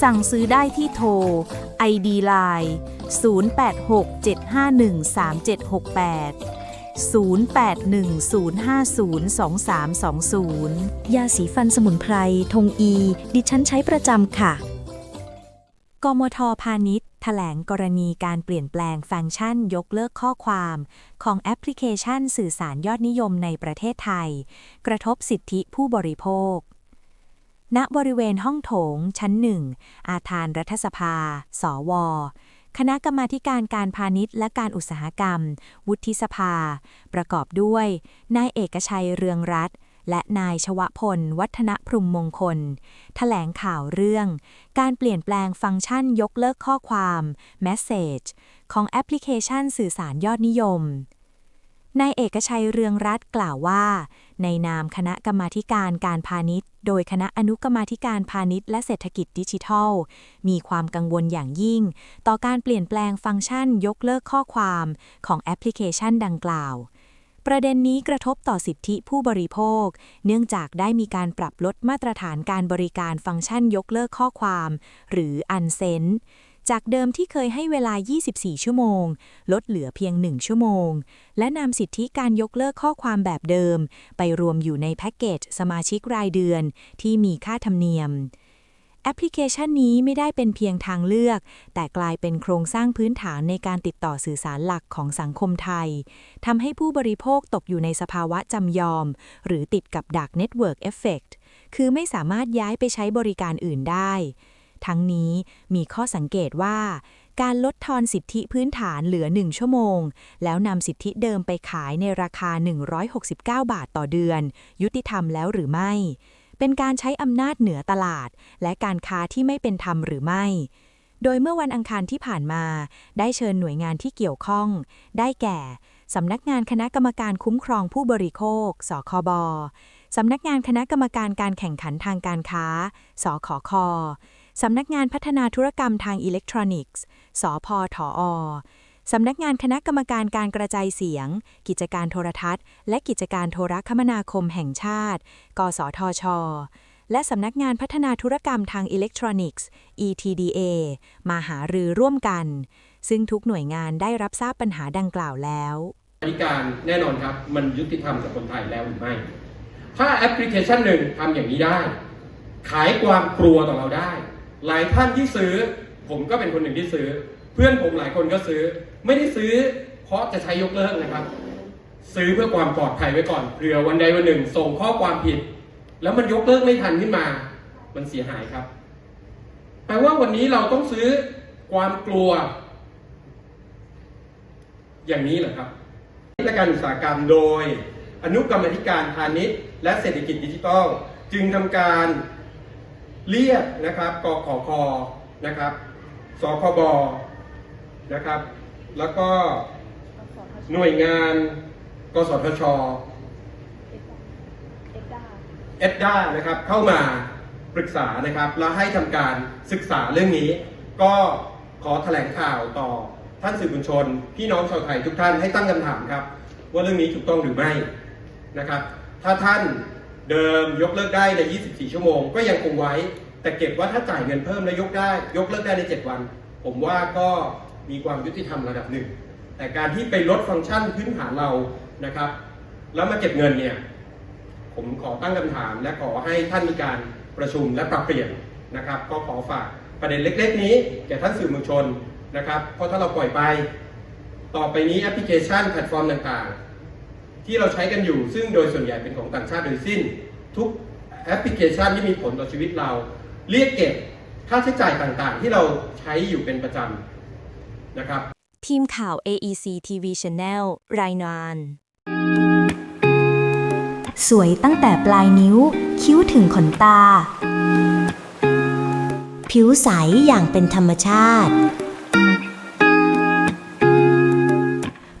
สั่งซื้อได้ที่โทร ID Line 0867513768 0810502320 ยาสีฟันสมุนไพรธงอี ดิฉันใช้ประจำค่ะ กมทพาณิชย์แถลงกรณีการเปลี่ยนแปลงฟังก์ชันยกเลิกข้อความ ของแอปพลิเคชันสื่อสารยอดนิยมในประเทศไทย กระทบสิทธิผู้บริโภค ณบริเวณห้องโถง ชั้นหนึ่ง อาคารรัฐสภา สว คณะกรรมาการการพาณิชย์และการอุตสาหกรรม วุฒิสภา ประกอบด้วย นายเอกชัยเรืองรัตน์และนายชวพล วัฒนพรุมมงคลแถลงข่าวเรื่อง การเปลี่ยนแปลงฟังก์ชันยกเลิกข้อความ Message ของแอปพลิเคชันสื่อสารยอดนิยม นายเอกชัยเรืองรัตน์กล่าวว่า ในนามคณะกรรมาการการพาณิชย์ โดยคณะอนุกรรมาการพาณิชย์และเศรษฐกิจดิจิทัล มีความกังวลอย่างยิ่ง ต่อการเปลี่ยนแปลงฟังก์ชันยกเลิกข้อความของแอปพลิเคชันดังกล่าว ประเด็นนี้กระทบต่อสิทธิผู้บริโภค เนื่องจากได้มีการปรับลดมาตรฐานการบริการฟังก์ชันยกเลิกข้อความ หรือ Unsend จากเดิมที่เคยให้เวลา 24 ชั่วโมง ลดเหลือเพียง 1 ชั่วโมง และนำสิทธิการยกเลิกข้อความแบบเดิม ไปรวมอยู่ในแพ็กเกจสมาชิกรายเดือนที่มีค่าธรรมเนียม แอปพลิเคชันนี้ไม่ได้เป็นเพียงทางเลือก แต่กลายเป็นโครงสร้างพื้นฐานในการติดต่อสื่อสารหลักของสังคมไทยทำให้ผู้บริโภคตกอยู่ในสภาวะจำยอม หรือติดกับดักเน็ตเวิร์กเอฟเฟกคือไม่สามารถย้ายไปใช้บริการอื่นได้ ทั้งนี้มีข้อสังเกตว่า การลดทอนสิทธิพื้นฐานเหลือ 1 ชั่วโมง แล้วนำสิทธิเดิมไปขายในราคา 169 บาทต่อเดือน ยุติธรรมแล้วหรือไม่ เป็นการใช้อำนาจเหนือตลาด และการค้าที่ไม่เป็นธรรมหรือไม่โดยเมื่อวันอังคารที่ผ่านมา ได้เชิญหน่วยงานที่เกี่ยวข้อง ได้แก่ สำนักงานคณะกรรมการคุ้มครองผู้บริโภค สคบ สำนักงานคณะกรรมการการแข่งขันทางการค้า สขค สำนักงานพัฒนาธุรกรรมทางอิเล็กทรอนิกส์ สพทอสำนักงานคณะกรรมการการกระจายเสียง กิจการโทรทัศน์ และกิจการโทรคมนาคมแห่งชาติ กสทช และสำนักงานพัฒนาธุรกรรมทางอิเล็กทรอนิกส์ ETDA มาหารือร่วมกัน ซึ่งทุกหน่วยงานได้รับทราบปัญหาดังกล่าวแล้วบริการแน่นอนครับ มันยุติธรรมกับคนไทยแล้วหรือไม่ ถ้าแอปพลิเคชันหนึ่งทำอย่างนี้ได้ ขายความกลัวต่อเราได้ หลายท่านที่ซื้อ ผมก็เป็นคนหนึ่งที่ซื้อ เพื่อนผมหลายคนก็ซื้อ ไม่ได้ซื้อ เพราะจะใช้ยกเลิกนะครับ ซื้อเพื่อความปลอดภัยไว้ก่อนเผื่อวันใดวันหนึ่ง ส่งข้อความผิด แล้วมันยกเลิกไม่ทันขึ้นมา มันเสียหายครับแปลว่าวันนี้เราต้องซื้อความกลัว อย่างนี้เหรอครับและการอุตสาหกรรมโดย อนุกรรมธิการพาณิชย์ และเศรษฐกิจดิจิทัล จึงทำการ เรียกนะครับกขคนะครับสคบนะครับ แล้วก็หน่วยงาน กสทช เอ็ดด้านะครับเข้ามาปรึกษานะครับ แล้วให้ทำการศึกษาเรื่องนี้ ก็ขอแถลงข่าวต่อท่านสื่อมวลชน พี่น้องชาวไทยทุกท่านให้ตั้งคำถามครับ ว่าเรื่องนี้ถูกต้องหรือไม่นะครับ ถ้าท่าน เดิมยกเลิกได้ใน 24 ชั่วโมง ก็ยังคงไว้ แต่เก็บว่าถ้าจ่ายเงินเพิ่มแล้วยกได้ ยกเลิกได้ใน 7 วัน ผมว่าก็มีความยุติธรรมระดับหนึ่ง แต่การที่ไปลดฟังก์ชันพื้นฐานเรานะครับ แล้วมาเก็บเงินเนี่ย ผมขอตั้งคำถามและขอให้ท่านมีการประชุมและปรับเปลี่ยนนะครับ ก็ขอฝากประเด็นเล็ก ๆ นี้แก่ท่านสื่อมวลชนนะครับ เพราะถ้าเราปล่อยไป ต่อไปนี้แอปพลิเคชันแพลตฟอร์มต่างๆ ที่เราใช้กันอยู่ ซึ่งโดยส่วนใหญ่เป็นของต่างชาติโดยสิ้น ทุกแอปพลิเคชันที่มีผลต่อชีวิตเรา เรียกเก็บค่าใช้จ่ายต่างๆ ที่เราใช้อยู่เป็นประจำนะครับ ทีมข่าว AEC TV Channel รายงาน สวยตั้งแต่ปลายนิ้ว คิ้วถึงขนตา ผิวใสอย่างเป็นธรรมชาติ